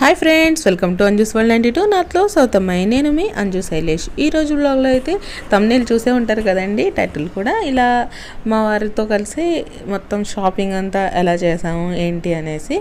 Hi friends welcome to Anju's one ninety two నాతో సౌతమ్మాయి నేను మీ అంజు శైలేష్. ఈ రోజు బ్లాగ్లో అయితే తమ్నేల్ చూసే ఉంటారు కదండి. టైటిల్ కూడా ఇలా మా వారితో కలిసి మొత్తం షాపింగ్ అంతా ఎలా చేసాము ఏంటి అనేసి.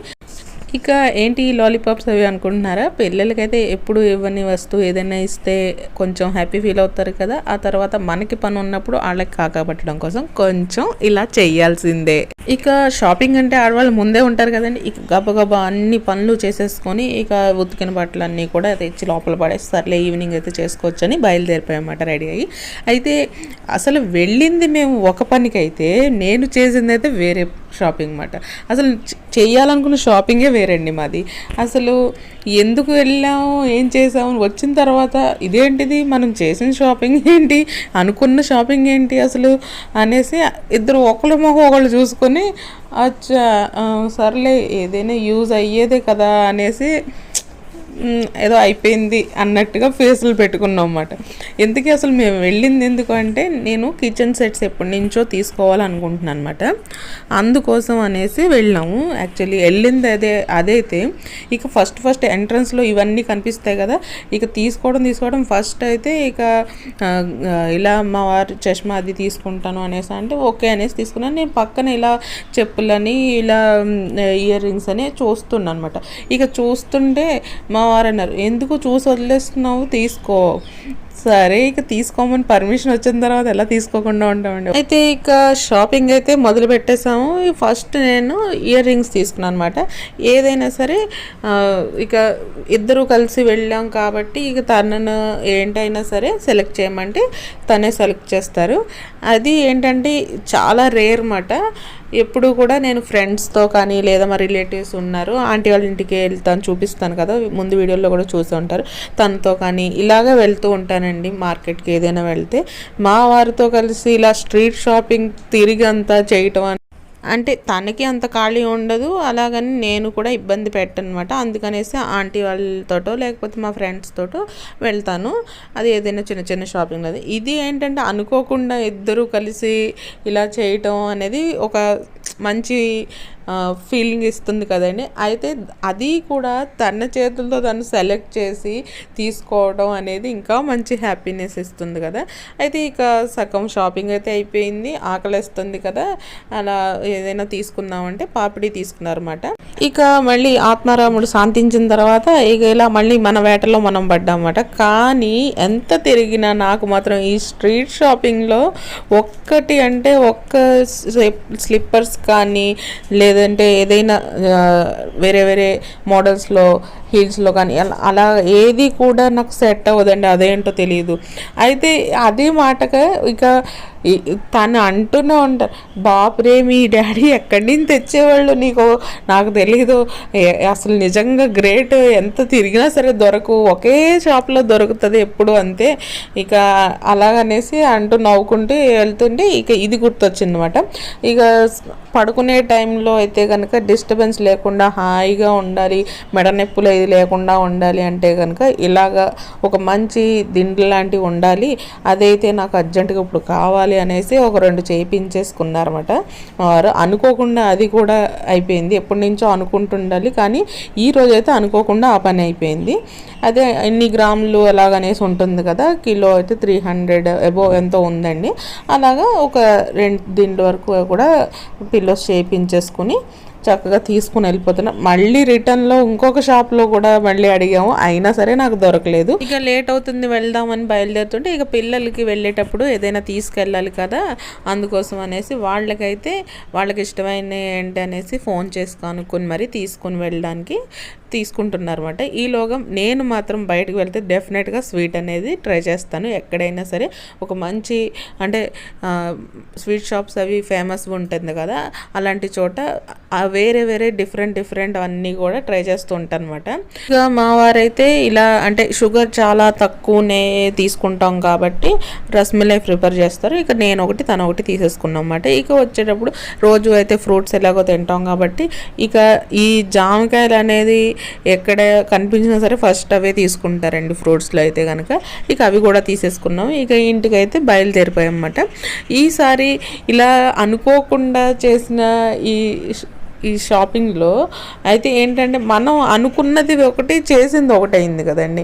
ఇక ఏంటి లాలీపాప్స్ అవి అనుకుంటున్నారా? పిల్లలకైతే ఎప్పుడు ఇవ్వని వస్తువు ఏదైనా ఇస్తే కొంచెం హ్యాపీ ఫీల్ అవుతారు కదా. ఆ తర్వాత మనకి పని ఉన్నప్పుడు వాళ్ళకి కాకపట్టడం కోసం కొంచెం ఇలా చేయాల్సిందే. ఇక షాపింగ్ అంటే ఆడవాళ్ళు ముందే ఉంటారు కదండి. ఇక గబగబా అన్ని పనులు చేసేసుకొని ఇక ఉతికిన బట్టలన్నీ కూడా తెచ్చి లోపల పడేస్తారులే ఈవినింగ్ అయితే చేసుకోవచ్చు అని బయలుదేరిపోయామాట రెడీ అయ్యి. అయితే అసలు వెళ్ళింది మేము ఒక పనికైతే నేను చేసింది అయితే వేరే షాపింగ్ అన్నమాట అసలు చేయాలనుకున్న షాపింగే వేరండి మాది. అసలు ఎందుకు వెళ్ళాము ఏం చేసాము వచ్చిన తర్వాత ఇదేంటిది మనం చేసిన షాపింగ్ ఏంటి అనుకున్న షాపింగ్ ఏంటి అసలు అనేసి ఇద్దరు ఒకళ్ళు మొహం ఒకళ్ళు చూసుకొని అచ్చా సర్లే ఏదైనా యూజ్ అయ్యేదే కదా అనేసి ఏదో అయిపోయింది అన్నట్టుగా ఫేసులు పెట్టుకున్నాం అన్నమాట. ఎందుకు అసలు మేము వెళ్ళింది ఎందుకు అంటే నేను కిచెన్ సెట్స్ ఎప్పటి నుంచో తీసుకోవాలనుకుంటున్నాను అనమాట అందుకోసం అనేసి వెళ్ళాము. యాక్చువల్లీ వెళ్ళింది అదే అదైతే ఇక ఫస్ట్ ఫస్ట్ ఎంట్రన్స్లో ఇవన్నీ కనిపిస్తాయి కదా ఇక తీసుకోవడం తీసుకోవడం ఫస్ట్ అయితే ఇక ఇలా మా వారు చష్మా అది తీసుకుంటాను అనేసి అంటే ఓకే అనేసి తీసుకున్నాను. నేను పక్కన ఇలా చెప్పులని ఇలా ఇయర్ రింగ్స్ అని చూస్తున్నాను అనమాట ఇక చూస్తుంటే మా అన్నారు. ఎందుకు చూసి వదిలేస్తున్నావు? తీసుకో. సరే ఇక తీసుకోమని పర్మిషన్ వచ్చిన తర్వాత ఎలా తీసుకోకుండా ఉంటామండి? అయితే ఇక షాపింగ్ అయితే మొదలు పెట్టేసాము ఫస్ట్ నేను ఇయర్ రింగ్స్ తీసుకున్నాను అనమాట ఏదైనా సరే ఇక ఇద్దరు కలిసి వెళ్ళాం కాబట్టి ఇక తనను ఏంటైనా సరే సెలెక్ట్ చేయమంటే తనే సెలెక్ట్ చేస్తారు. అది ఏంటంటే చాలా రేర్ మాట ఎప్పుడు కూడా నేను ఫ్రెండ్స్తో కానీ లేదా మా రిలేటివ్స్ ఉన్నారు. ఆంటీ వాళ్ళ ఇంటికి వెళ్తాను చూపిస్తాను కదా. ముందు వీడియోలో కూడా చూసి ఉంటారు. తనతో కానీ ఇలాగే వెళ్తూ ఉంటానండి మార్కెట్కి ఏదైనా వెళ్తే మా వారితో కలిసి ఇలా స్ట్రీట్ షాపింగ్ తిరిగి అంతా చేయటం అంటే తనకి అంత ఖాళీ ఉండదు అలాగని నేను కూడా ఇబ్బంది పెట్టనమాట. అందుకనేసి ఆంటీ వాళ్ళతోటో లేకపోతే మా ఫ్రెండ్స్ తోటో వెళ్తాను. అది ఏదైనా చిన్న చిన్న షాపింగ్ అది. ఇది ఏంటంటే అనుకోకుండా ఇద్దరు కలిసి ఇలా చేయటం అనేది ఒక మంచి ఫీలింగ్ ఇస్తుంది కదండి. అయితే అది కూడా తన చేతులతో తను సెలెక్ట్ చేసి తీసుకోవడం అనేది ఇంకా మంచి హ్యాపీనెస్ ఇస్తుంది కదా. అయితే ఇక సగం షాపింగ్ అయితే అయిపోయింది ఆకలిస్తుంది కదా. అలా ఏదైనా తీసుకుందామంటే పాపిడి తీసుకున్నారన్నమాట. ఇక మళ్ళీ ఆత్మారాముడు శాంతించిన తర్వాత ఇక ఇలా మళ్ళీ మన వేటలో మనం పడ్డామన్నమాట. కానీ ఎంత తిరిగినా నాకు మాత్రం ఈ స్ట్రీట్ షాపింగ్లో ఒక్కటి అంటే ఒక్క స్లిప్పర్స్ కానీ లే లేదంటే ఏదైనా వేరే వేరే మోడల్స్లో హీల్స్లో కానీ అలా అలా ఏది కూడా నాకు సెట్ అవ్వదండి అదేంటో తెలియదు అయితే అదే మాటగా ఇక తను అంటూనే ఉంటారు బాపురే మీ డాడీ ఎక్కడి నుంచి తెచ్చేవాళ్ళు నీకు? నాకు తెలీదు. అసలు నిజంగా గ్రేట్. ఎంత తిరిగినా సరే దొరకు ఒకే షాప్లో దొరుకుతుంది ఎప్పుడు అంతే. ఇక అలాగనేసి అంటూ నవ్వుకుంటూ వెళ్తుంటే ఇక ఇది గుర్తొచ్చిందనమాట. ఇక పడుకునే టైంలో అయితే కనుక డిస్టర్బెన్స్ లేకుండా హాయిగా ఉండాలి మెడ నొప్పులు ఇది లేకుండా ఉండాలి అంటే కనుక ఇలాగా ఒక మంచి దిండు లాంటివి ఉండాలి. అదైతే నాకు అర్జెంటుగా ఇప్పుడు కావాలి అనేసి ఒక రెండు చేయించేసుకున్నారన్నమాట వారు అనుకోకుండా అది కూడా అయిపోయింది. ఎప్పటి నుంచో అనుకుంటుండాలి కానీ ఈ రోజైతే అనుకోకుండా ఆ పని అయిపోయింది. అదే ఎన్ని గ్రాములు అలాగనేసి ఉంటుంది కదా కిలో అయితే త్రీ హండ్రెడ్ ఎబో ఎంతో ఉందండి. అలాగా ఒక రెండు దీంట్లో వరకు కూడా పిల్లోస్ చేయించేసుకుని చక్కగా తీసుకుని వెళ్ళిపోతున్నాం. మళ్ళీ రిటర్న్లో ఇంకొక షాప్లో కూడా మళ్ళీ అడిగాము. అయినా సరే నాకు దొరకలేదు. ఇక లేట్ అవుతుంది వెళ్దామని బయలుదేరుతుంటే ఇక పిల్లలకి వెళ్ళేటప్పుడు ఏదైనా తీసుకెళ్ళాలి కదా అందుకోసం అనేసి వాళ్ళకైతే వాళ్ళకి ఇష్టమైన ఏంటి అనేసి ఫోన్ చేసి కనుక్కొని మరి తీసుకొని వెళ్ళడానికి తీసుకుంటున్నారన్నమాట. ఈలోగా నేను మాత్రం బయటకు వెళ్తే డెఫినెట్గా స్వీట్ అనేది ట్రై చేస్తాను. ఎక్కడైనా సరే ఒక మంచి అంటే స్వీట్ షాప్స్ అవి ఫేమస్ ఉంటుంది కదా అలాంటి చోట వేరే వేరే డిఫరెంట్ డిఫరెంట్ అన్నీ కూడా ట్రై చేస్తూ ఉంటాను అనమాట ఇక మా వారైతే ఇలా అంటే షుగర్ చాలా తక్కువనే తీసుకుంటాం కాబట్టి రస్మలై ప్రిపేర్ చేస్తారు. ఇక నేను ఒకటి తను ఒకటి తీసేసుకున్నాం అన్నమాట. ఇక వచ్చేటప్పుడు రోజు అయితే ఫ్రూట్స్ ఎలాగో తింటాం కాబట్టి ఇక ఈ జామకాయలు అనేది ఎక్కడ కనిపించినా సరే ఫస్ట్ అవే తీసుకుంటారండి ఫ్రూట్స్లో అయితే కనుక ఇక అవి కూడా తీసేసుకున్నాం ఇక ఇంటికైతే అయితే బయలుదేరిపోయాం అన్నమాట ఈసారి ఇలా అనుకోకుండా చేసిన ఈ ఈ షాపింగ్లో అయితే ఏంటంటే మనం అనుకున్నది ఒకటి చేసింది ఒకటి అయింది కదండి.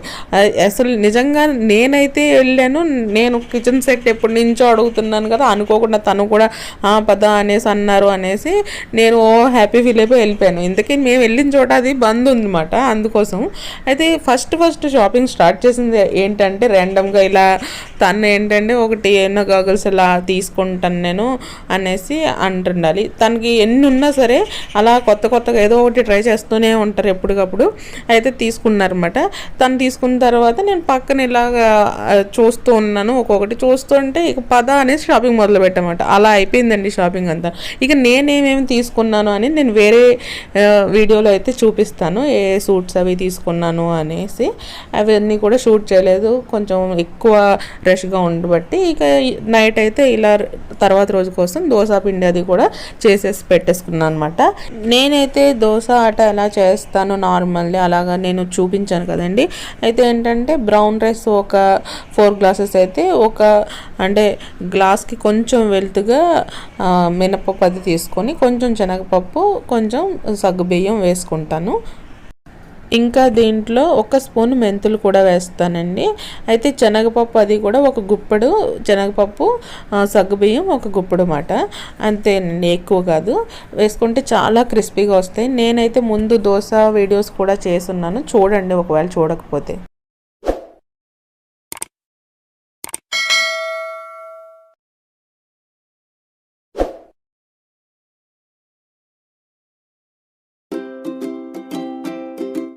అసలు నిజంగా నేనైతే వెళ్ళాను నేను కిచెన్ సెట్ ఎప్పటి నుంచో అడుగుతున్నాను కదా అనుకోకుండా తను కూడా "ఆ, పద అనేసి అన్నారు అనేసి నేను ఓ హ్యాపీ ఫీల్ అయిపోయి వెళ్ళిపోయాను. ఇంతకీ మేము వెళ్ళిన చోట అది బంద్ ఉందన్నమాట అందుకోసం. అయితే ఫస్ట్ ఫస్ట్ షాపింగ్ స్టార్ట్ చేసింది ఏంటంటే ర్యాండమ్గా ఇలా తను ఏంటంటే ఒకటి ఎన్నో గాగుల్స్ ఇలా తీసుకుంటాను నేను అనేసి అంటుండాలి. తనకి ఎన్ని ఉన్నా సరే అలా కొత్త కొత్తగా ఏదో ఒకటి ట్రై చేస్తూనే ఉంటారు ఎప్పటికప్పుడు. అయితే తీసుకున్నారనమాట తను తీసుకున్న తర్వాత నేను పక్కన ఇలాగా చూస్తూ ఉన్నాను. ఒక్కొక్కటి చూస్తుంటే ఇక పద అనేసి షాపింగ్ మొదలు పెట్టమాట అలా అయిపోయిందండి షాపింగ్ అంతా. ఇక నేనేమేమి తీసుకున్నాను అని నేను వేరే వీడియోలో అయితే చూపిస్తాను. ఏ సూట్స్ అవి తీసుకున్నాను అనేసి. అవన్నీ కూడా షూట్ చేయలేదు. కొంచెం ఎక్కువ రష్గా ఉండబట్టి ఇక నైట్ అయితే ఇలా తర్వాత రోజు కోసం దోశ పిండి అది కూడా చేసేసి పెట్టేసుకున్నాను అనమాట నేనైతే దోశ ఆట ఎలా చేస్తాను నార్మల్లీ అలాగా నేను చూపించాను కదండి. అయితే ఏంటంటే బ్రౌన్ రైస్ ఒక ఫోర్ గ్లాసెస్ అయితే ఒక అంటే గ్లాస్కి కొంచెం వెల్త్గా మినపప్పు అది తీసుకొని కొంచెం శనగపప్పు కొంచెం సగ్గుబియ్యం వేసుకుంటాను. ఇంకా దీంట్లో ఒక స్పూన్ మెంతులు కూడా వేస్తానండి. అయితే శనగపప్పు అది కూడా ఒక గుప్పడు శనగపప్పు సగ్గుబియ్యం ఒక గుప్పడు మాట అంతేనండి ఎక్కువ కాదు. వేసుకుంటే చాలా క్రిస్పీగా వస్తాయి. నేనైతే ముందు దోశ వీడియోస్ కూడా చేసున్నాను చూడండి ఒకవేళ చూడకపోతే.